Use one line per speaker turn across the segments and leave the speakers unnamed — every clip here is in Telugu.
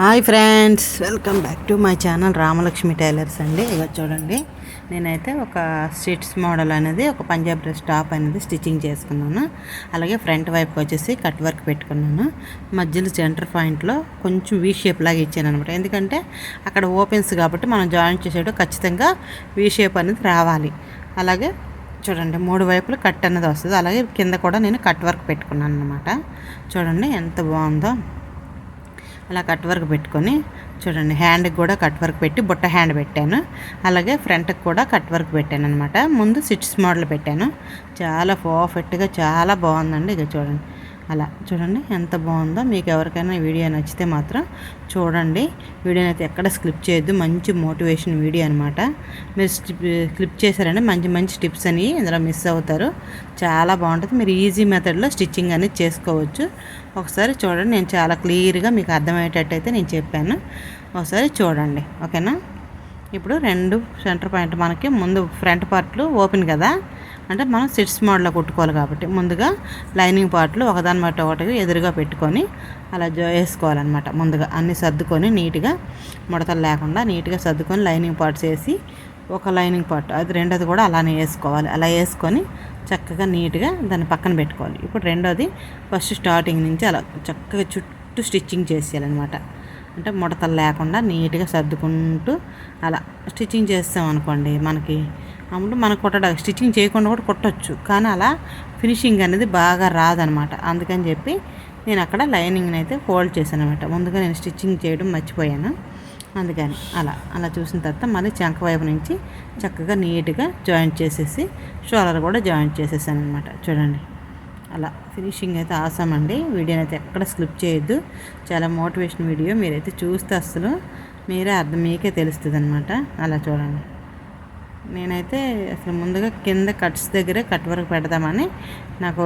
Hi friends welcome back to my channel Ramalakshmi tailors అండి. ఇక చూడండి నేనైతే ఒక స్టిట్స్ మోడల్ అనేది ఒక పంజాబ్ డ్రెస్ టాప్ అనేది స్టిచ్చింగ్ చేసుకున్నాను. అలాగే ఫ్రంట్ వైపుకి వచ్చేసి కట్ వర్క్ పెట్టుకున్నాను. మధ్యలో సెంటర్ పాయింట్లో కొంచెం వీ షేప్ లాగా ఇచ్చాను అనమాట ఎందుకంటే అక్కడ ఓపెన్స్ కాబట్టి మనం జాయిన్ చేసేటప్పుడు ఖచ్చితంగా వీ షేప్ అనేది రావాలి. అలాగే చూడండి మూడు వైపులు కట్ అనేది వస్తుంది. అలాగే కింద కూడా నేను కట్ వర్క్ పెట్టుకున్నాను అనమాట చూడండి ఎంత బాగుందో. అలా కట్ వర్క్ పెట్టుకొని చూడండి హ్యాండ్కి కూడా కట్ వర్క్ పెట్టి బుట్ట హ్యాండ్ పెట్టాను. అలాగే ఫ్రంట్కి కూడా కట్ వర్క్ పెట్టాను అనమాట ముందు సిట్స్ మోడల్ పెట్టాను. చాలా పర్ఫెక్ట్గా చాలా బాగుందండి. ఇక చూడండి. అలా. చూడండి ఎంత బాగుందో. మీకు ఎవరికైనా వీడియో నచ్చితే మాత్రం చూడండి. వీడియోని అయితే ఎక్కడ స్క్లిప్ చేయొద్దు. మంచి మోటివేషన్ వీడియో అనమాట మీరు క్లిప్ చేశారంటే మంచి మంచి టిప్స్ అని ఇందులో మిస్ అవుతారు. చాలా బాగుంటుంది. మీరు ఈజీ మెథడ్లో స్టిచ్చింగ్ అనేది చేసుకోవచ్చు. ఒకసారి చూడండి నేను చాలా క్లియర్గా మీకు అర్థమయ్యేటట్టయితే నేను చెప్పాను. ఒకసారి చూడండి. ఓకేనా? ఇప్పుడు రెండు సెంటర్ పాయింట్ మనకి ముందు ఫ్రంట్ పార్ట్లు ఓపెన్ కదా? అంటే మనం సిట్స్ మోడల్లో కుట్టుకోవాలి కాబట్టి ముందుగా లైనింగ్ పార్ట్లు ఒకదాని బట్టి ఒకటి ఎదురుగా పెట్టుకొని అలా జో వేసుకోవాలన్నమాట ముందుగా అన్ని సర్దుకొని నీట్గా ముడతలు లేకుండా నీట్గా సర్దుకొని లైనింగ్ పార్ట్స్ వేసి ఒక లైనింగ్ పార్ట్ అది రెండోది కూడా అలానే వేసుకోవాలి. అలా వేసుకొని చక్కగా నీట్గా దాన్ని పక్కన పెట్టుకోవాలి. ఇప్పుడు రెండోది ఫస్ట్ స్టార్టింగ్ నుంచి అలా చక్కగా చుట్టూ స్టిచ్చింగ్ చేసేయాలన్నమాట. అంటే ముడతలు లేకుండా నీట్గా సర్దుకుంటూ అలా స్టిచ్చింగ్ చేస్తాం అనుకోండి మనకి అప్పుడు మనకు కుట్టడం స్టిచ్చింగ్ చేయకుండా కూడా కుట్టచ్చు. కానీ అలా ఫినిషింగ్ అనేది బాగా రాదనమాట. అందుకని చెప్పి నేను అక్కడ లైనింగ్ని అయితే ఫోల్డ్ చేశాను అనమాట ముందుగా నేను స్టిచ్చింగ్ చేయడం మర్చిపోయాను. అందుకని అలా అలా చూసిన తర్వాత మళ్ళీ చంక వైపు నుంచి చక్కగా నీట్గా జాయింట్ చేసేసి షోలర్ కూడా జాయింట్ చేసేసాను అనమాట చూడండి. అలా ఫినిషింగ్ అయితే ఆసాం అండి. వీడియోని అయితే ఎక్కడ స్లిప్ చేయొద్దు. చాలా మోటివేషన్ వీడియో మీరైతే చూస్తే అసలు మీరే అర్థం మీకే తెలుస్తుంది అనమాట అలా చూడండి. నేనైతే అసలు ముందుగా కింద కట్స్ దగ్గరే కట్ వర్క్ పెడదామని నాకు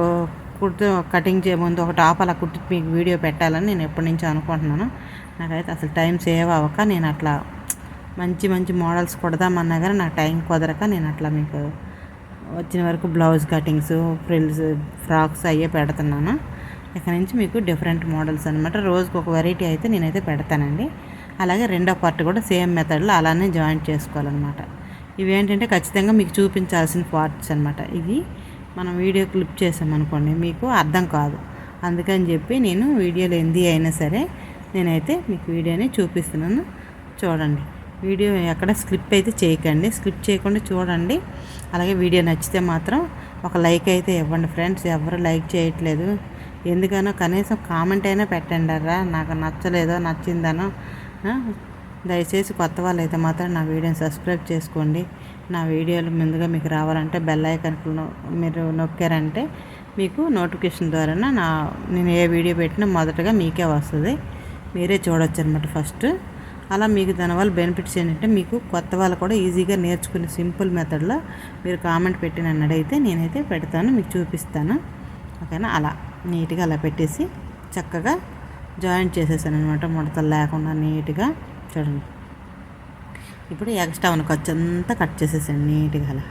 కుర్తు కటింగ్ చేయ ముందు ఒక టాప్ అలా కుట్టి మీకు వీడియో పెట్టాలని నేను ఎప్పటి నుంచో అనుకుంటున్నాను. నాకైతే అసలు టైం సేవ్ అవ్వక నేను అట్లా మంచి మంచి మోడల్స్ కుడదామన్నా కానీ నాకు టైం కుదరక నేను అట్లా మీకు వచ్చిన వరకు బ్లౌజ్ కటింగ్స్ ఫ్రిల్స్ ఫ్రాక్స్ అయ్యే పెడుతున్నాను. ఇక్కడ నుంచి మీకు డిఫరెంట్ మోడల్స్ అనమాట రోజుకి ఒక వెరైటీ అయితే నేనైతే పెడతానండి. అలాగే రెండో పార్ట్ కూడా సేమ్ మెథడ్లో అలానే జాయింట్ చేసుకోవాలన్నమాట. ఇవేంటంటే ఖచ్చితంగా మీకు చూపించాల్సిన పార్ట్స్ అనమాట ఇవి మనం వీడియో క్లిప్ చేసామనుకోండి మీకు అర్థం కాదు. అందుకని చెప్పి నేను వీడియోలో ఎంది అయినా సరే నేనైతే మీకు వీడియోని చూపిస్తున్నాను. చూడండి. వీడియో ఎక్కడ స్క్రిప్ అయితే చేయకండి. స్క్రిప్ చేయకుండా చూడండి. అలాగే వీడియో నచ్చితే మాత్రం ఒక లైక్ అయితే ఇవ్వండి ఫ్రెండ్స్. ఎవరు లైక్ చేయట్లేదు. ఎందుకనో కనీసం కామెంట్ అయినా పెట్టండి రా. నాకు నచ్చలేదో నచ్చిందనో దయచేసి కొత్త వాళ్ళు అయితే మాత్రం నా వీడియోని సబ్స్క్రైబ్ చేసుకోండి. నా వీడియోలు ముందుగా మీకు రావాలంటే బెల్ ఐకాన్ మీరు నొక్కారంటే మీకు నోటిఫికేషన్ ద్వారా నా నేను ఏ వీడియో పెట్టినా మొదటగా మీకే వస్తుంది. మీరే చూడొచ్చు అనమాట ఫస్ట్. అలా మీకు దానివల్ల బెనిఫిట్స్ ఏంటంటే మీకు కొత్త వాళ్ళు కూడా ఈజీగా నేర్చుకునే సింపుల్ మెథడ్లో మీరు కామెంట్ పెట్టిన నన్ను అడిగితే నేనైతే పెడతాను మీకు చూపిస్తాను. ఓకేనా? అలా నీట్గా అలా పెట్టేసి చక్కగా జాయింట్ చేసేసాను అనమాట ముడతలు లేకుండా నీట్గా. చూడండి ఇప్పుడు ఎక్స్ట్రా ఉన్న ఖర్చు అంతా కట్ చేసేసాను నీట్గా అలా.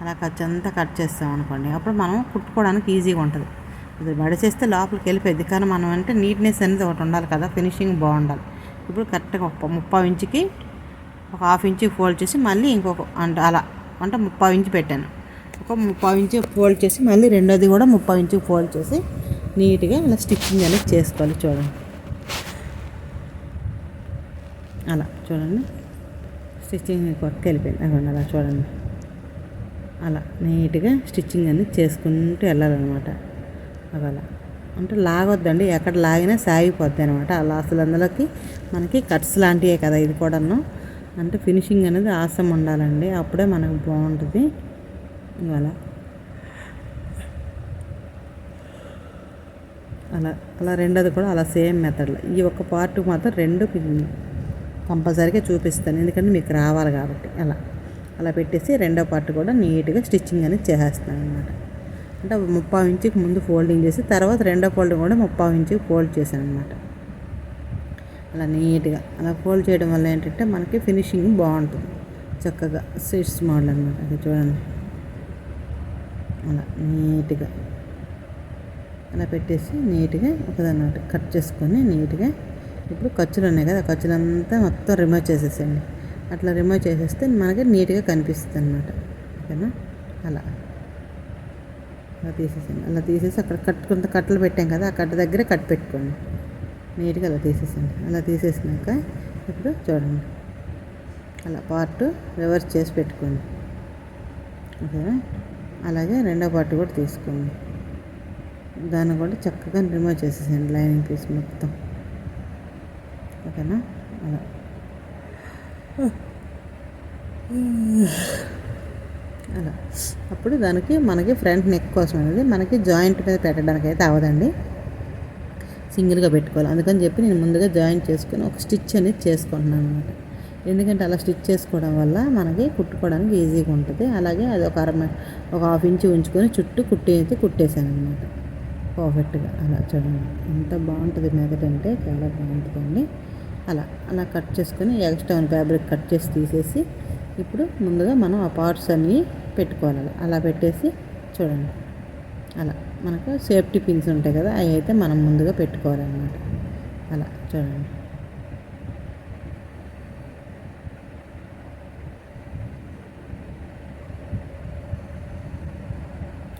అలా ఖర్చు అంతా కట్ చేస్తాం అనుకోండి అప్పుడు మనం కుట్టుకోవడానికి ఈజీగా ఉంటుంది. ఇది మడిచేస్తే లోపలికి వెళ్ళిపోయింది కానీ మనం అంటే నీట్నెస్ అనేది ఒకటి ఉండాలి కదా ఫినిషింగ్ బాగుండాలి. ఇప్పుడు కరెక్ట్గా ఒక ముప్పై ఇంచుకి ఒక హాఫ్ ఇంచు ఫోల్డ్ చేసి మళ్ళీ ఇంకొక అంటే అలా అంటే ముప్పై ఇంచు పెట్టాను. ఒక ముప్పై ఇంచు ఫోల్డ్ చేసి మళ్ళీ రెండోది కూడా ముప్పై ఇంచు ఫోల్డ్ చేసి నీట్గా ఇలా స్టిచ్చింగ్ అనేది చేసుకోవాలి చూడండి. అలా చూడండి. స్టిచ్చింగ్ కొట్టుకు వెళ్ళిపోయింది. అదిగోండి అలా చూడండి. అలా నీట్గా స్టిచ్చింగ్ అనేది చేసుకుంటూ వెళ్ళాలన్నమాట. అది అలా. అంటే లాగొద్దండి. ఎక్కడ లాగినా సాగిపోద్ది అనమాట అలా అసలు అందులోకి మనకి కట్స్ లాంటివే కదా ఇది కూడాను. అంటే ఫినిషింగ్ అనేది ఆసం ఉండాలండి. అప్పుడే మనకు బాగుంటుంది. అలా. అలా అలా రెండోది కూడా అలా సేమ్ మెథడ్లో. ఈ ఒక్క పార్ట్ మాత్రం రెండు కంపల్సరీగా చూపిస్తాను. ఎందుకంటే మీకు రావాలి కాబట్టి. అలా. అలా పెట్టేసి రెండో పార్ట్ కూడా నీట్గా స్టిచ్చింగ్ అనేది చేసేస్తాను అనమాట అంటే ముప్పై ఇంచుకి ముందు ఫోల్డింగ్ చేసి తర్వాత రెండో ఫోల్డింగ్ కూడా ముప్పై ఇంచుకి ఫోల్డ్ చేశాను అనమాట అలా నీట్గా. అలా ఫోల్డ్ చేయడం వల్ల ఏంటంటే మనకి ఫినిషింగ్ బాగుంటుంది. చక్కగా స్విట్స్ మోడల్ అనమాట అది చూడండి. అలా నీట్గా. అలా పెట్టేసి నీట్గా ఒకదాన్ని కట్ చేసుకొని నీట్గా ఇప్పుడు ఖర్చులు ఉన్నాయి కదా ఖర్చులంతా మొత్తం రిమూవ్ చేసేసేయండి. అట్లా రిమూవ్ చేసేస్తే మనకి నీట్గా కనిపిస్తుంది అనమాట ఓకేనా? అలా. అలా తీసేసాను అలా తీసేసి అక్కడ కట్టుకుంత కట్టలు పెట్టాం కదా ఆ కట్ట దగ్గర కట్ పెట్టుకోండి. నీట్గా అలా తీసేసండి అలా తీసేసినాక ఇప్పుడు చూడండి. అలా పార్ట్ రివర్స్ చేసి పెట్టుకోండి. ఓకేనా? అలాగే రెండో పార్ట్ కూడా తీసుకోండి. దాన్ని కూడా చక్కగా రిమూవ్ చేసేసండి లైనింగ్ పీస్ మొత్తం. ఓకేనా? అలా. అలా. అప్పుడు దానికి మనకి ఫ్రంట్ నెక్ కోసం అనేది మనకి జాయింట్ మీద పెట్టడానికి అయితే అవ్వదండి. సింగిల్గా పెట్టుకోవాలి. అందుకని చెప్పి నేను ముందుగా జాయింట్ చేసుకుని ఒక స్టిచ్ అనేది చేసుకుంటున్నాను అనమాట ఎందుకంటే అలా స్టిచ్ చేసుకోవడం వల్ల మనకి కుట్టుకోవడానికి ఈజీగా ఉంటుంది. అలాగే అది ఒక అర ఒక హాఫ్ ఇంచ్ ఉంచుకొని చుట్టూ కుట్టి అయితే కుట్టేశాను అనమాట పర్ఫెక్ట్గా. అలా చూడండి. ఎంత బాగుంటుంది మెదడు అంటే చాలా బాగుంటుందండి. అలా అలా కట్ చేసుకొని ఎక్స్ట్రా ఫ్యాబ్రిక్ కట్ చేసి తీసేసి ఇప్పుడు ముందుగా మనం ఆ పార్ట్స్ అన్నీ పెట్టుకోవాలి అలా. పెట్టేసి చూడండి. అలా మనకు సేఫ్టీ పిన్స్ ఉంటాయి కదా అవి అయితే మనం ముందుగా పెట్టుకోవాలన్నమాట. అలా చూడండి.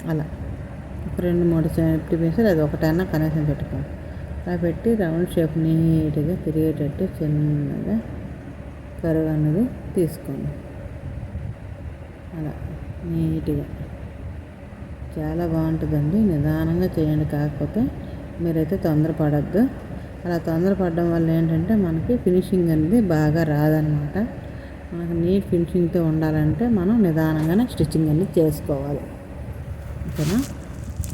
అలా ఒక రెండు మూడు సేఫ్టీ పిన్స్ అది ఒకటైనా కనీసం పెట్టుకోవాలి. అలా పెట్టి రౌండ్ షేప్ నీట్గా తిరిగేటట్టు చిన్నగా కరువు అన్నది తీసుకోండి. అలా నీట్గా. చాలా బాగుంటుందండి. నిదానంగా చేయండి. కాకపోతే మీరైతే తొందరపడద్దు. అలా తొందరపడడం వల్ల ఏంటంటే మనకి ఫినిషింగ్ అనేది బాగా రాదనమాట మనకు నీట్ ఫినిషింగ్తో ఉండాలంటే మనం నిదానంగానే స్టిచ్చింగ్ అనేది చేసుకోవాలి. ఓకేనా?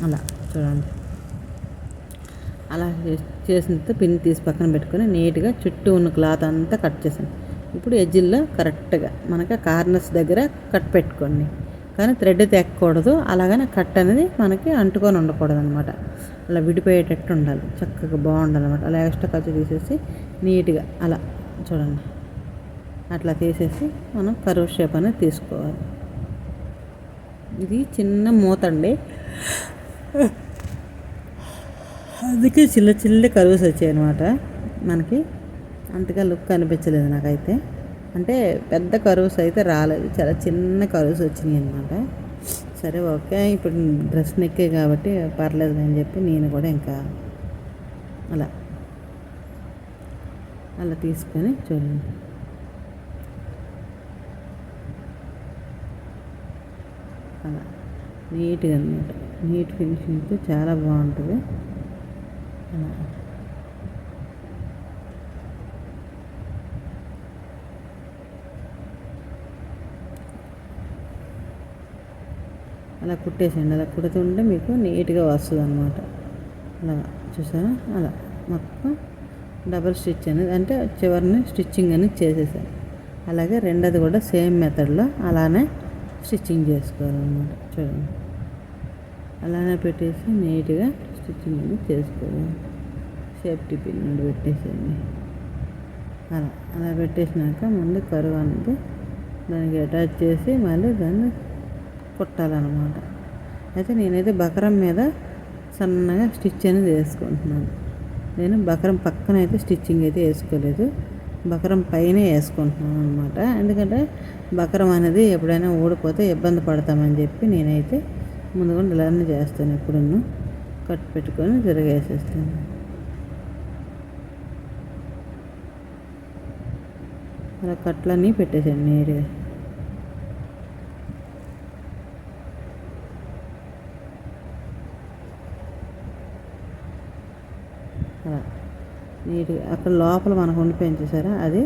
అలా చూడండి. అలా చేసిన తర్వాత పిన్ తీసి పక్కన పెట్టుకొని నీట్గా చుట్టూ ఉన్న క్లాత్ అంతా కట్ చేసాను ఇప్పుడు ఎజ్జిల్లో కరెక్ట్గా మనకి కార్నర్స్ దగ్గర కట్ పెట్టుకోండి. కానీ థ్రెడ్ తెక్కకూడదు. అలాగనే కట్ అనేది మనకి అంటుకొని ఉండకూడదు అనమాట అలా విడిపోయేటట్టు ఉండాలి. చక్కగా బాగుండాలి అనమాట అలా ఎక్స్ట్రా ఖర్చు తీసేసి నీట్గా అలా చూడండి. అట్లా తీసేసి మనం కరువు షేప్ అనేది తీసుకోవాలి. ఇది చిన్న మూత అండి అందుకే చిల్ల చిల్ల కరువుస్ వచ్చాయి అనమాట మనకి. అంతగా లుక్ అనిపించలేదు నాకైతే. అంటే పెద్ద కరువుస్ అయితే రాలేదు. చాలా చిన్న కరువుస్ వచ్చినాయి అనమాట సరే ఓకే. ఇప్పుడు డ్రెస్ నెక్కే కాబట్టి పర్లేదు అని చెప్పి నేను కూడా ఇంకా అలా అలా తీసుకొని చూడండి. అలా నీట్గా అనమాట నీట్ ఫినిషింగ్తో చాలా బాగుంటుంది. అలా కుట్టేసేయండి. అలా కుడుతుంటే మీకు నీట్గా వస్తుంది అనమాట అలా చూసారా? అలా మొత్తం డబల్ స్టిచ్ అనేది అంటే చివరిని స్టిచ్చింగ్ అనేది చేసేసాను అలాగే రెండోది కూడా సేమ్ మెథడ్లో అలానే స్టిచ్చింగ్ చేసుకోవాలన్నమాట. చూడండి. అలానే పెట్టేసి నీట్గా స్టిచ్చింగ్ అనేది చేసుకోవాలి. సేఫ్టీ పిన్ నుండి పెట్టేసేయండి. అలా అలా పెట్టేసినాక ముందు కరువు అనేది దానికి అటాచ్ చేసి మళ్ళీ దాన్ని కుట్టాలన్నమాట. అయితే నేనైతే బకరం మీద సన్నగా స్టిచ్ అనేది వేసుకుంటున్నాను. నేను బకరం పక్కన అయితే స్టిచ్చింగ్ అయితే వేసుకోలేదు. బకరం పైన వేసుకుంటున్నాను అనమాట ఎందుకంటే బకరం అనేది ఎప్పుడైనా ఊడిపోతే ఇబ్బంది పడతామని చెప్పి నేనైతే ముందుగా ఇలానే చేస్తాను ఎప్పుడున్నా కట్ పెట్టుకొని తిరగేసేస్తాను. అలా కట్లన్నీ పెట్టేసాను నీట్గా అలా నీట్గా అక్కడ లోపల మనకు ఉండిపోయింది చూసారా? అది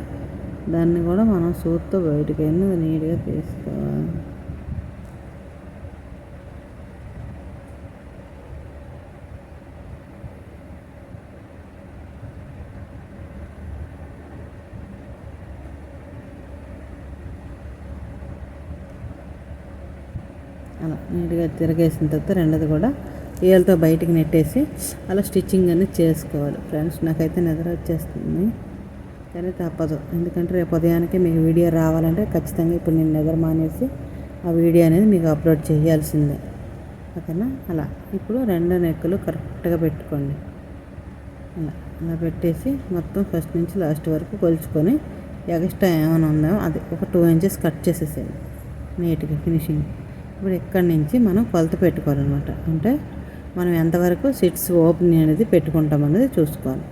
దాన్ని కూడా మనం సూత్తో బయటకు వెళ్ళి నీట్గా తీసుకోవాలి అలా నీట్గా తిరగేసిన తర్వాత రెండోది కూడా ఏళ్ళతో బయటికి నెట్టేసి అలా స్టిచ్చింగ్ అనేది చేసుకోవాలి. ఫ్రెండ్స్ నాకైతే నిద్ర వచ్చేస్తుంది. కానీ తప్పదు. ఎందుకంటే రేపు ఉదయానికి మీకు వీడియో రావాలంటే ఖచ్చితంగా ఇప్పుడు నేను నిద్ర మానేసి ఆ వీడియో అనేది మీకు అప్లోడ్ చేయాల్సిందే. ఓకేనా? అలా. ఇప్పుడు రెండు నెక్కులు కరెక్ట్గా పెట్టుకోండి. అలా. అలా పెట్టేసి మొత్తం ఫస్ట్ నుంచి లాస్ట్ వరకు కొలుచుకొని ఎక్స్ట్రా ఏమైనా ఉందో అది ఒక టూ ఇంచెస్ కట్ చేసేసేది నీట్గా ఫినిషింగ్. ఇప్పుడు ఇక్కడి నుంచి మనం కొలత పెట్టుకోవాలన్నమాట. అంటే మనం ఎంతవరకు సిట్స్ ఓపెన్ అనేది పెట్టుకుంటాం అనేది చూసుకోవాలి.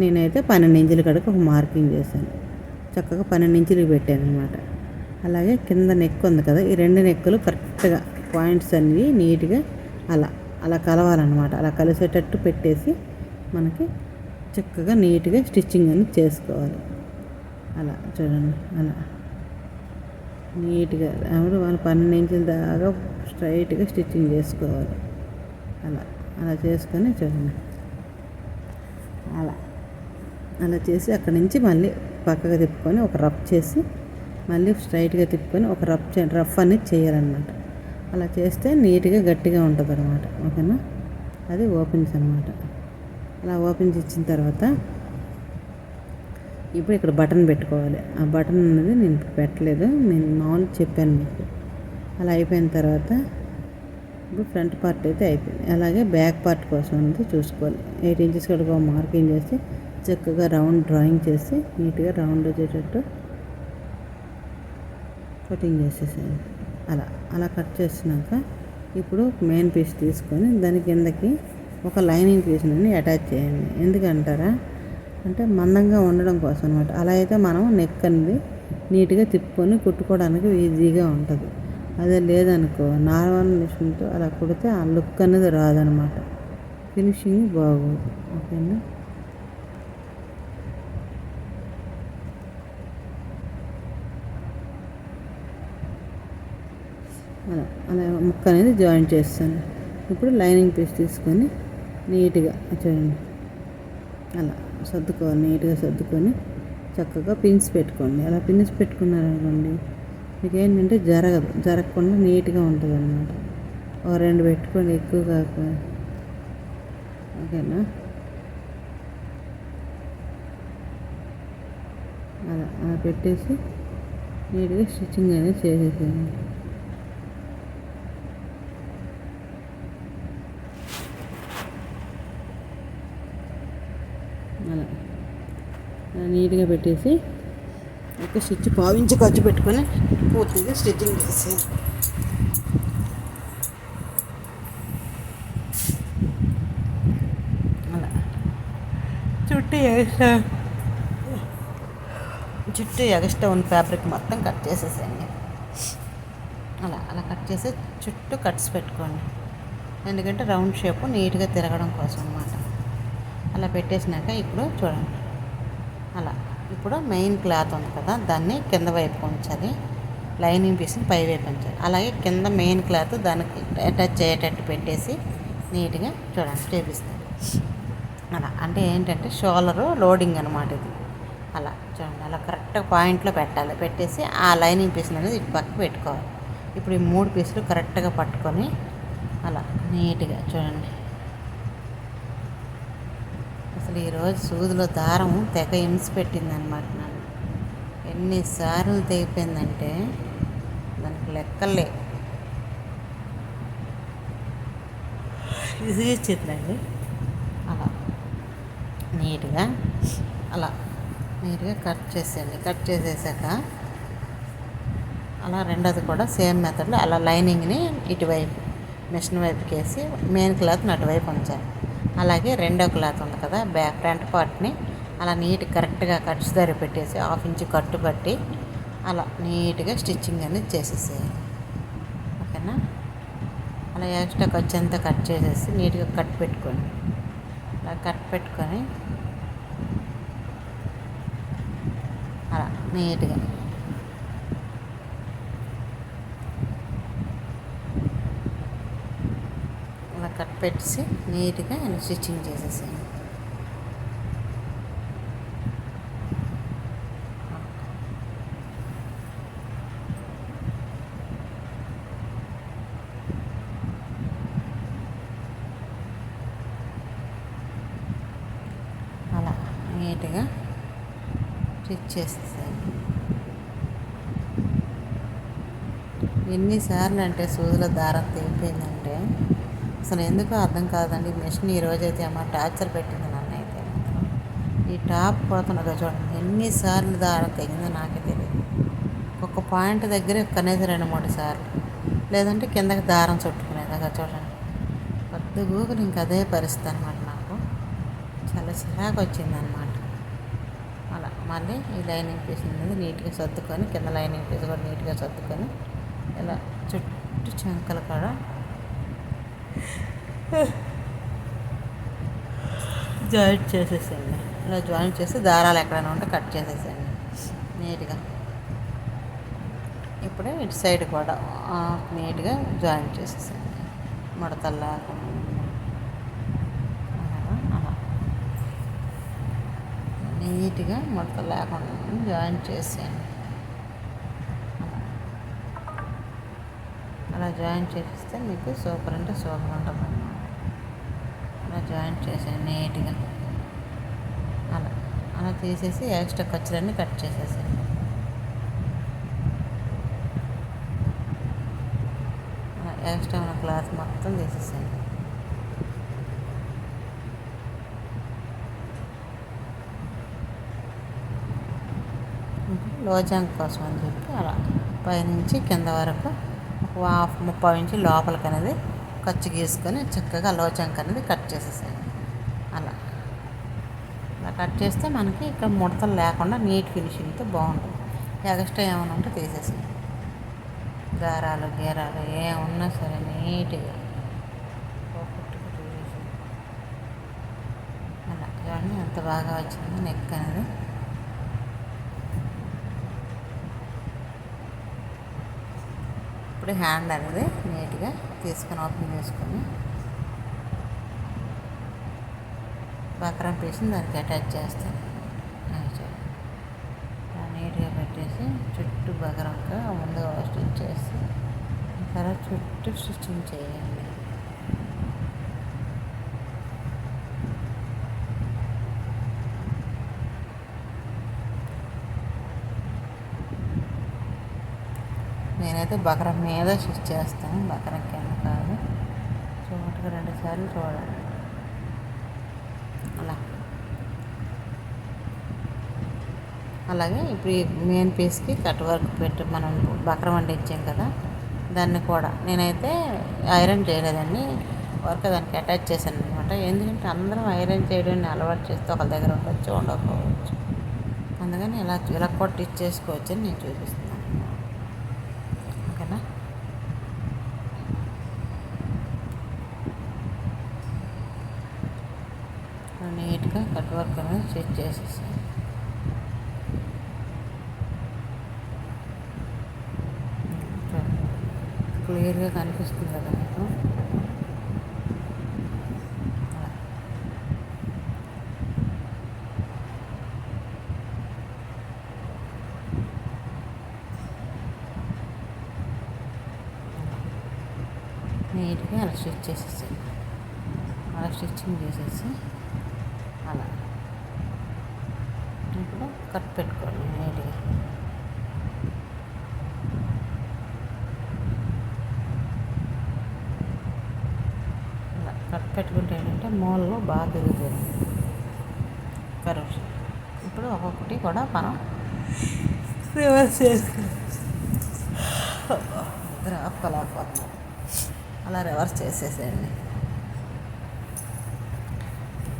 నేనైతే పన్నెండు ఇంచుల కడుకు ఒక మార్కింగ్ చేశాను. చక్కగా పన్నెండు ఇంచులకి పెట్టాను అనమాట అలాగే కింద నెక్ ఉంది కదా ఈ రెండు నెక్కులు కరెక్ట్గా పాయింట్స్ అనేవి నీట్గా అలా అలా కలవాలన్నమాట. అలా కలిసేటట్టు పెట్టేసి మనకి చక్కగా నీట్గా స్టిచ్చింగ్ అనేది చేసుకోవాలి. అలా చూడండి అలా. నీట్గా అప్పుడు మన పన్నెండు ఇంచుల దాకా స్ట్రైట్గా స్టిచ్చింగ్ చేసుకోవాలి. అలా అలా చేసుకొని చూడండి. అలా అలా చేసి అక్కడి నుంచి మళ్ళీ పక్కగా తిప్పుకొని ఒక రఫ్ చేసి మళ్ళీ స్ట్రైట్గా తిప్పుకొని ఒక రఫ్ రఫ్ అనేది చేయాలన్నమాట. అలా చేస్తే నీట్గా గట్టిగా ఉంటుంది అనమాట ఓకేనా? అది ఓపెన్స్ అనమాట అలా ఓపెన్స్ ఇచ్చిన తర్వాత ఇప్పుడు ఇక్కడ బటన్ పెట్టుకోవాలి. ఆ బటన్ అనేది నేను పెట్టలేదు. నేను మామూలు చెప్పాను మీకు. అలా అయిపోయిన తర్వాత ఇప్పుడు ఫ్రంట్ పార్ట్ అయితే అయిపోయింది. అలాగే బ్యాక్ పార్ట్ కోసం అనేది చూసుకోవాలి. ఎయిట్ ఇంచెస్ కూడా మార్కింగ్ చేసి చక్కగా రౌండ్ డ్రాయింగ్ చేసి నీట్గా రౌండ్ వచ్చేటట్టు కటింగ్ చేసేసాను అలా అలా కట్ చేసినాక ఇప్పుడు మెయిన్ పీస్ తీసుకొని దాని కిందకి ఒక లైనింగ్ పీస్ని అటాచ్ చేయండి. ఎందుకంటారా? అంటే మందంగా ఉండడం కోసం అనమాట అలా అయితే మనం నెక్ అనేది నీట్గా తిప్పుకొని కుట్టుకోవడానికి ఈజీగా ఉంటుంది. అదే లేదనుకో నార్మల్ మిషన్తో అలా కుడితే ఆ లుక్ అనేది రాదనమాట ఫినిషింగ్ బాగోదు. ఓకేనా? అలా అలా ముక్క అనేది జాయిన్ చేస్తాను. ఇప్పుడు లైనింగ్ పీస్ తీసుకొని నీట్గా చూడండి. అలా. సర్దుకోవాలి నీట్గా సర్దుకొని చక్కగా పిన్స్ పెట్టుకోండి. అలా పిన్స్ పెట్టుకున్నారనుకోండి మీకు ఏంటంటే జరగదు. జరగకుండా నీట్గా ఉంటుంది అనమాట ఓ రెండు పెట్టుకోండి ఎక్కువ కాక ఓకేనా? అలా అలా పెట్టేసి నీట్గా స్టిచ్చింగ్ అనేది చేసేసేయండి అలా నీట్గా పెట్టేసి ఒక స్టిచ్ పావించి ఖర్చు పెట్టుకొని పూర్తిగా స్టిచ్చింగ్ చేసి అలా. చుట్టూ ఎగస్ట్రా చుట్టూ ఎగస్ట్రా ఉన్న ఫ్యాబ్రిక్ మొత్తం కట్ చేసేసేయండి. అలా అలా కట్ చేసి చుట్టూ కట్స్ పెట్టుకోండి. ఎందుకంటే రౌండ్ షేప్ నీట్గా తిరగడం కోసం అన్నమాట. అలా పెట్టేసినాక ఇప్పుడు చూడండి. అలా. ఇప్పుడు మెయిన్ క్లాత్ ఉంది కదా దాన్ని కింద వైపు ఉంచాలి. లైనింగ్ పీస్ని పై వైపు ఉంచాలి. అలాగే కింద మెయిన్ క్లాత్ దానికి అటాచ్ అయ్యేటట్టు పెట్టేసి నీట్గా చూడండి చేపిస్తాను. అలా. అంటే ఏంటంటే షోలరు లోడింగ్ అనమాట ఇది. అలా చూడండి అలా కరెక్ట్గా పాయింట్లో పెట్టాలి. పెట్టేసి ఆ లైనింగ్ పీస్ అనేది ఇటు పక్క పెట్టుకోవాలి. ఇప్పుడు ఈ మూడు పీసులు కరెక్ట్గా పట్టుకొని అలా నీట్గా చూడండి. అసలు ఈరోజు సూదిలో దారం తెగ హింస పెట్టిందనమాట నన్ను. ఎన్నిసార్లు తెగిపోయిందంటే దానికి లెక్కలే. ఇసిగిచ్చిందండి అలా. నీట్గా అలా. నీట్గా కట్ చేసేయండి. కట్ చేసేసాక అలా రెండోది కూడా సేమ్ మెథడ్లో అలా లైనింగ్ని ఇటువైపు మిషన్ వైపుకి వేసి మెయిన్ క్లాత్ని అటువైపు ఉంచాలి. అలాగే రెండో క్లాత్ ఉంది కదా బ్యాక్ ఫ్రంట్ పార్ట్ని. అలా నీట్ కరెక్ట్గా కట్స్ దగ్గర పెట్టేసి హాఫ్ ఇంచ్ కట్టు పట్టి అలా నీట్గా స్టిచ్చింగ్ అనేది చేసేసేయాలి. ఓకేనా? అలా ఎక్స్ట్రా ఖర్చు అంతా కట్ చేసేసి నీట్గా కట్ పెట్టుకొని అలా కట్ పెట్టుకొని అలా నీట్గా అలా కట్ పెట్టేసి నీట్గా స్టిచ్చింగ్ చేసేసాను. అలా నీట్గా స్టిచ్ చేసేసాను. ఎన్నిసార్లు అంటే సూదుల దారం తెగిపోయిందంటే అసలు ఎందుకో అర్థం కాదండి. మిషన్ ఈ రోజైతే అమ్మ టార్చర్ పెట్టింది నన్ను అయితే ఈ టాప్ కొడుతున్నదో చూడండి. ఎన్నిసార్లు దారం తెగిందో నాకే తెలియదు ఒక పాయింట్ దగ్గర కనీసం రెండు మూడు సార్లు. లేదంటే కిందకి దారం చుట్టుకునేదాకా చూడండి. పెద్ద గూగులు ఇంక అదే పరిస్థితి అనమాట నాకు. చాలా చిరాకు వచ్చిందనమాట అలా మళ్ళీ ఈ లైనింగ్ పీస్ అనేది నీట్గా సర్దుకొని కింద లైనింగ్ పీస్ కూడా నీట్గా సర్దుకొని ఇలా చుట్టూ చంకలు కూడా జాయింట్ చేసేసేయండి. ఇలా జాయింట్ చేసి దారాలు ఎక్కడైనా ఉంటే కట్ చేసేసేయండి. నీట్గా. ఇప్పుడే ఇటు సైడ్ కూడా నీట్గా జాయింట్ చేసేసేయండి. ముడతల్లా అలా. నీట్గా ముడత లేకుండా జాయిన్ చేసేయండి. అలా జాయిన్ చేసిస్తే మీకు సూపర్ అంటే సూపర్ ఉంటుంది అలా జాయిన్ చేసేయండి నీట్గా. అలా అలా తీసేసి ఎక్స్ట్రా ఖర్చులన్నీ కట్ చేసేసేయండి ఎక్స్ట్రా ఉన్న క్లాత్ మొత్తం తీసేసేయండి లోజాంగ్ కోసం అని చెప్పి అలా పైనుంచి కింద వరకు ఒక హాఫ్ ముప్పై ఇంచు లోపలికి అనేది ఖర్చు గీసుకొని చక్కగా లోచంక అనేది కట్ చేసేసేయండి. అలా. అలా కట్ చేస్తే మనకి ఇక్కడ ముడతలు లేకుండా నీట్ ఫినిషింగ్తో బాగుంటుంది. ఎగస్ట్రా ఏమైనా ఉంటే తీసేసేయండి. దారాలు గీరాలు ఏమున్నా సరే నీట్గా. అలా. చూడండి ఎంత బాగా వచ్చింది నెక్ అనేది ఇప్పుడు హ్యాండ్ అనేది నీట్గా తీసుకొని ఓపెన్ చేసుకొని బక్రం పీస్ని దానికి అటాచ్ చేస్తాను నీట్గా పెట్టేసి చుట్టూ బక్రంగా ముందుగా స్టిచ్ చేసి తర్వాత చుట్టూ స్టిచ్చింగ్ చేయండి. అయితే బకరం మీద స్టిచ్ చేస్తాను. బకరం కింద. కాదు చోటుగా రెండు సార్లు చూడండి అలా. అలాగే ఇప్పుడు ఈ మెయిన్ పీస్కి కట్ వర్క్ పెట్టి మనం బకరం వండించాం కదా దాన్ని కూడా. నేనైతే ఐరన్ చేయలేదండి. వర్క్ దానికి అటాచ్ చేశాను అనమాట ఎందుకంటే అందరం ఐరన్ చేయడాన్ని అలవాటు చేస్తే ఒకరి దగ్గర ఉండొచ్చు ఉండకపోవచ్చు. అందుకని ఇలా ఇలా కొట్టి ఇచ్చేసుకోవచ్చు అని నేను చూపిస్తాను ఓకేనా నీట్గా కట్ వర్క్ చేసేసి. చేసేసాను క్లియర్గా కనిపిస్తుంది కదా మీకు? నీట్గా అలా స్టిచ్ చేసేసి అలా స్టిచ్చింగ్ చేసేసి అలా ఇప్పుడు కట్ పెట్టుకోండి నీట్గా పెట్టుకుంటాడంటే పెట్టుకుంటే ఏంటంటే మూలలో బాగా తిరుగుతుంది. కరెక్ట్. ఇప్పుడు ఒక్కొక్కటి కూడా మనం రివర్స్ చేసుకుంటాం అలా రివర్స్ చేసేసేయండి.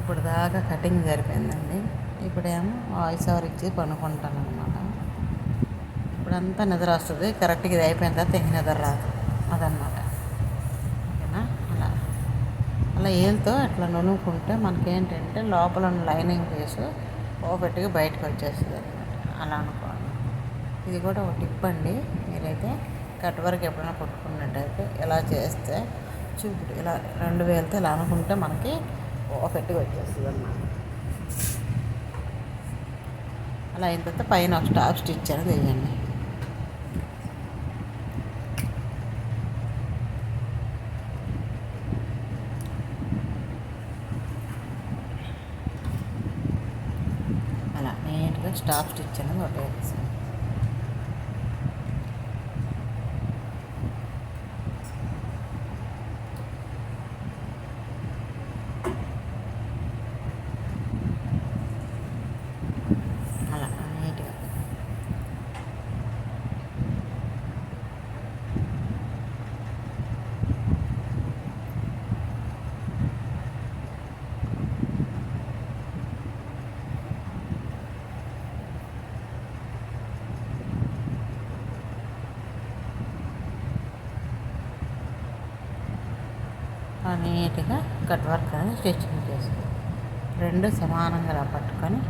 ఇప్పుడు దాకా కటింగ్ జరిపోయిందండి ఇప్పుడేమో వాయిస్ ఓవర్ ఇచ్చి పనుకుంటాను అనమాట ఇప్పుడంతా నిద్ర వస్తుంది. కరెక్ట్గా ఇది అయిపోయిన తర్వాత ఇంక నిద్ర రాదు. అదనమాట ఓకేనా అలా అలా ఏలుతో అట్లా నునుకుంటే మనకేంటంటే లోపల ఉన్న లైనింగ్ పీసు పర్ఫెక్ట్గా బయటకు వచ్చేస్తుంది అనమాట అలా అనుకోండి. ఇది కూడా ఒక టిప్ అండి మీరైతే కట్ వరకు ఎప్పుడైనా కొట్టుకున్నట్టయితే ఇలా చేస్తే చూపుడు ఇలా రెండు వేలతో ఇలా అనుకుంటే మనకి పర్ఫెక్ట్గా వచ్చేస్తుంది అన్నమాట. అలా అయిన తర్వాత పైన ఒక స్టాప్ స్టిచ్ అనేది వేయండి అలా స్టాఫ్ స్టిచ్ అని ఒక వేసేసాను నీట్గా కట్ వర్క్ అనేది స్టిచ్చింగ్ చేసుకోవాలి రెండు సమానంగా ఇలా పట్టుకొని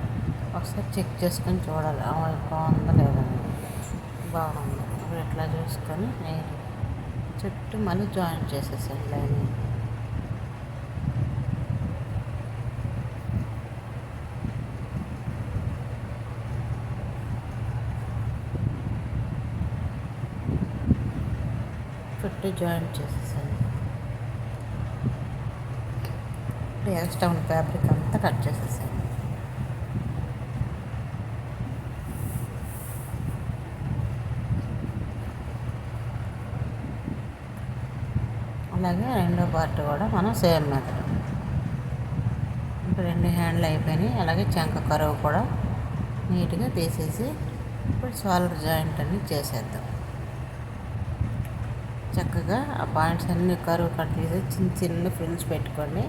ఒకసారి చెక్ చేసుకొని చూడాలి. అవి బాగుందా లేదా బాగుంది. ఇప్పుడు ఇట్లా చూసుకొని నీట్ చుట్టూ మళ్ళీ జాయిన్ చేసేసాను లైన్. చుట్టూ జాయిన్ చేసి ఇప్పుడు ఎక్స్ట్రా ఉన్న ఫ్యాబ్రిక్ అంతా కట్ చేసేసాను అలాగే రెండో పార్ట్ కూడా మనం సేమ్ మెథడ్ ఇప్పుడు రెండు హ్యాండ్లు అయిపోయినాయి. అలాగే చంక కరువు కూడా నీట్గా తీసేసి ఇప్పుడు షోల్డర్ జాయింట్ అన్ని చేసేద్దాం. చక్కగా ఆ పాయింట్స్ అన్ని కరువు కట్ చేసి చిన్న చిన్న ఫ్రిల్స్ పెట్టుకోండి.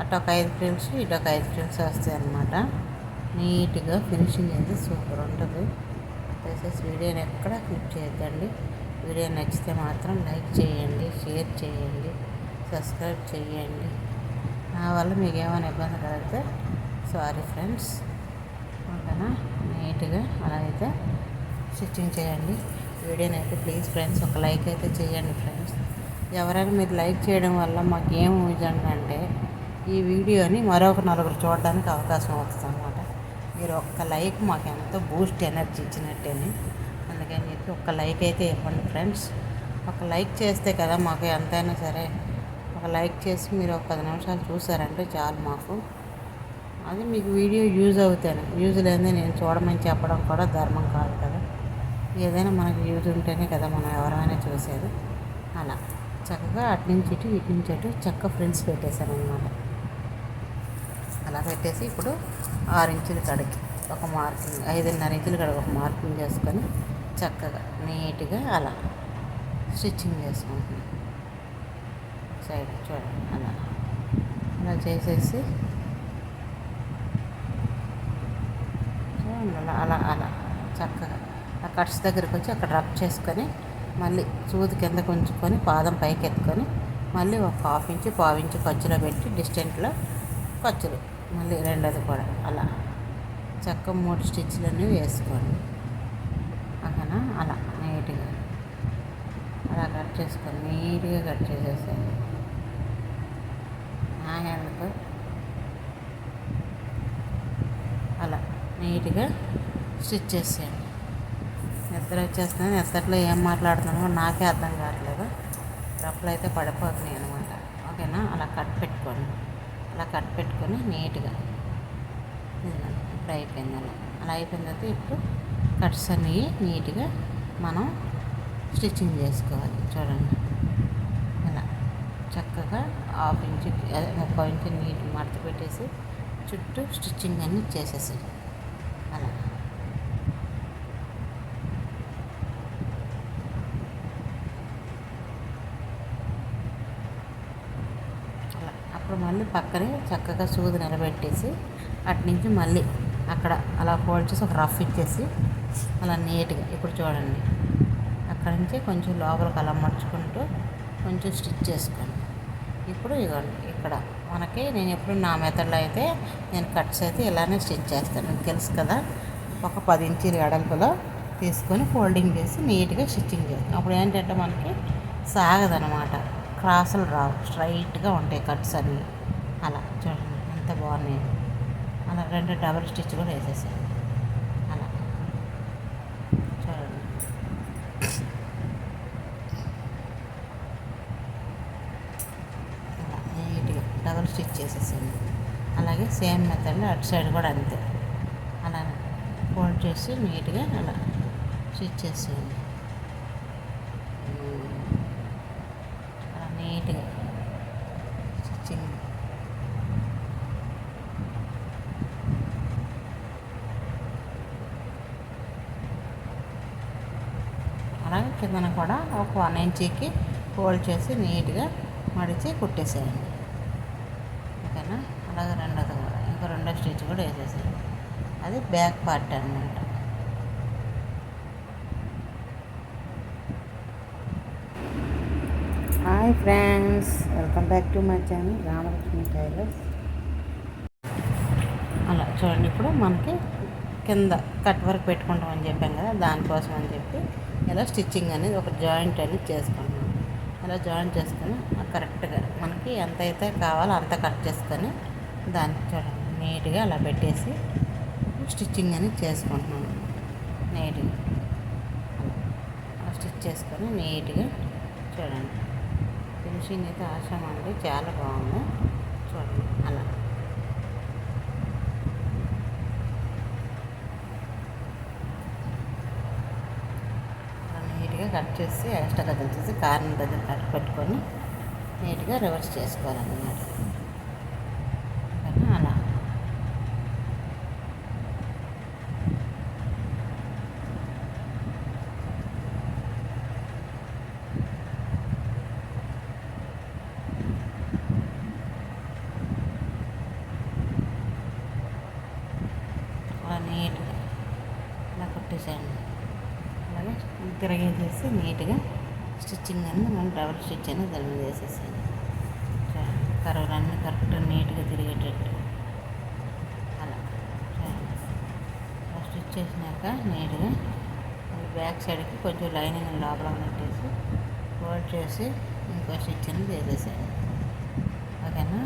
అటు ఒక ఐదు ఫ్రిల్స్ ఇటు ఒక ఐదు ఫ్రిల్స్ వస్తాయి అన్నమాట. నీట్గా ఫినిషింగ్ అయితే సూపర్ ఉంటుంది. దయచేసి వీడియోని ఎక్కడ క్లిక్ చేయొద్దండి. వీడియో నచ్చితే మాత్రం లైక్ చేయండి షేర్ చేయండి సబ్స్క్రైబ్ చేయండి. నా వల్ల మీకు ఏమైనా ఇబ్బంది కలిగితే సారీ ఫ్రెండ్స్. ఓకేనా? నీట్గా అలా అయితే స్టిచ్చింగ్ చేయండి. వీడియోని అయితే ప్లీజ్ ఫ్రెండ్స్ ఒక లైక్ అయితే చేయండి ఫ్రెండ్స్. ఎవరైనా మీరు లైక్ చేయడం వల్ల మాకు ఏం యూజ్ అంటే ఈ వీడియోని మరొక నలుగురు చూడడానికి అవకాశం వస్తుంది అనమాట మీరు ఒక్క లైక్ మాకు ఎంతో బూస్ట్ ఎనర్జీ ఇచ్చినట్టేని. అందుకని చెప్పి ఒక్క లైక్ అయితే ఇవ్వండి ఫ్రెండ్స్. ఒక లైక్ చేస్తే కదా మాకు ఎంతైనా సరే ఒక లైక్ చేసి మీరు ఒక పది నిమిషాలు చూసారంటే చాలు మాకు. అది మీకు వీడియో యూజ్ అవుతాను. యూజ్ లేదని నేను చూడమని చెప్పడం కూడా ధర్మం కాదు కదా. ఏదైనా మనకు యూజ్ ఉంటేనే కదా మనం ఎవరైనా చూసేది. అలా. చక్కగా అటు నుంచి ఇటు ఇటు నుంచి అటు చక్క ఫ్రెండ్స్ పెట్టేశారనమాట అలా పెట్టేసి ఇప్పుడు ఆరు ఇంచుల కడికి ఒక మార్కింగ్ ఐదున్నర ఇంచుల కడికి ఒక మార్కింగ్ చేసుకొని చక్కగా నీట్గా అలా స్టిచ్చింగ్ చేసుకుంటున్నాను సైడ్ చూడండి అలా. అలా చేసేసి చూడండి అలా అలా అలా చక్కగా ఆ కట్స్ దగ్గరికి వచ్చి అక్కడ రబ్ చేసుకొని మళ్ళీ సూది కిందకు ఉంచుకొని పాదం పైకి ఎత్తుకొని మళ్ళీ ఒక హాఫ్ ఇంచు పావు ఇంచు ఖర్చులో పెట్టి డిస్టెంట్లో ఖర్చులు మళ్ళీ రెండోది కూడా అలా. చక్క మూడు స్టిచ్లన్నీ వేసుకోండి. అక్కడ అలా నీట్గా. అలా కట్ చేసుకొని నీట్గా కట్ చేసేసాను నా హ్యాండ్తో అలా నీట్గా స్టిచ్ చేసేయండి. నిద్ర వచ్చేస్తుంది నిద్రలో ఏం మాట్లాడుతున్నామో నాకే అర్థం కావట్లేదు. రప్పులు అయితే పడిపోతున్నాయి అనమాట ఓకేనా? అలా కట్ పెట్టుకోండి. అలా కట్ పెట్టుకొని నీట్గా ఇప్పుడు అయిపోయింది అలా. అలా అయిపోయిన తర్వాత ఇప్పుడు కట్స్ అన్నీ నీట్గా మనం స్టిచ్చింగ్ చేసుకోవాలి. చూడండి. అలా చక్కగా హాఫ్ ఇంచు అదే ముప్పై ఇంచు నీట్ మడత పెట్టేసి చుట్టూ స్టిచ్చింగ్ అన్నీ చేసేసి అలా అప్పుడు మళ్ళీ పక్కనే చక్కగా సూది నిలబెట్టేసి అటు నుంచి మళ్ళీ అక్కడ అలా ఫోల్డ్ చేసి ఒక రఫ్ ఇచ్చేసి అలా నీట్గా ఇప్పుడు చూడండి. అక్కడ నుంచి కొంచెం లోపలికి అలా మడుచుకుంటూ కొంచెం స్టిచ్ చేసుకోండి. ఇప్పుడు ఇవ్వండి ఇక్కడ మనకి నేను ఎప్పుడు నా మెథడ్లో అయితే నేను కట్స్ అయితే ఇలానే స్టిచ్ చేస్తాను. మీకు తెలుసు కదా ఒక పది ఇంచీలు ఎడల్పులో తీసుకొని ఫోల్డింగ్ చేసి నీట్గా స్టిచ్చింగ్ చేస్తాను. అప్పుడు ఏంటంటే మనకి సాగదనమాట. క్రాసులు రావు స్ట్రైట్గా ఉంటాయి కట్స్ అన్నీ అలా చూడండి ఎంత బాగున్నాయి అలా రెండు డబల్ స్టిచ్ కూడా వేసేసాను అలా. చూడండి. అలా నీట్గా డబల్ స్టిచ్ చేసేసాను అలాగే సేమ్ మెథడ్లో అటు సైడ్ కూడా అంతే. అలా ఫోల్డ్ చేసి నీట్గా అలా స్టిచ్ చేసేయండి అలా నీట్గా స్టిచ్చింగ్ అలాగే కిందన కూడా ఒక వన్ ఇంచీకి ఫోల్డ్ చేసి నీట్గా మడిచి కుట్టేసేయండి. ఓకేనా? అలాగే రెండోది కూడా. ఇంకా రెండో స్టిచ్ కూడా వేసేసేయండి. అది బ్యాక్ పార్ట్ అనమాట hi friends. Welcome back to my channel Ramalakshmi tailors. అలా చూడండి ఇప్పుడు మనకి కింద కట్ వర్క్ పెట్టుకుంటాం అని చెప్పాం కదా దానికోసం అని చెప్పి ఇలా స్టిచ్చింగ్ అనేది ఒక జాయింట్ అనేది చేసుకుంటాం అలా జాయింట్ చేసుకొని కరెక్ట్గా మనకి ఎంత అయితే కావాలో అంత కట్ చేసుకొని దాన్ని చూడండి నీట్గా అలా పెట్టేసి స్టిచ్చింగ్ అనేది చేసుకుంటున్నాను నీట్గా. స్టిచ్ చేసుకొని నీట్గా చూడండి. ఫినిషింగ్ అయితే ఆశ్రమం అండి చాలా బాగుంది చూడండి అలా అలా నీట్గా కట్ చేసి ఎక్స్ట్రా కట్ చేసి కార్నర్ దగ్గర కట్ పెట్టుకొని నీట్గా రివర్స్ చేసుకోవాలన్నమాట. ఓకేనా? అలా. నీట్గా అలా కొట్టేసేయండి. అలాగే తిరగేది నీట్గా స్టిచ్చింగ్ అని మనం డబుల్ స్టిచ్ అని దాని మీద వేసేసాను కరువులు కరెక్ట్ నీట్గా తిరిగేటట్టు. అలా అలా స్టిచ్ చేసినాక నీట్గా బ్యాక్ సైడ్కి కొంచెం లైనింగ్ లోపల పెట్టేసి ఫోల్డ్ చేసి ఇంకో స్టిచ్ అనేది వేసేసాను ఓకేనా?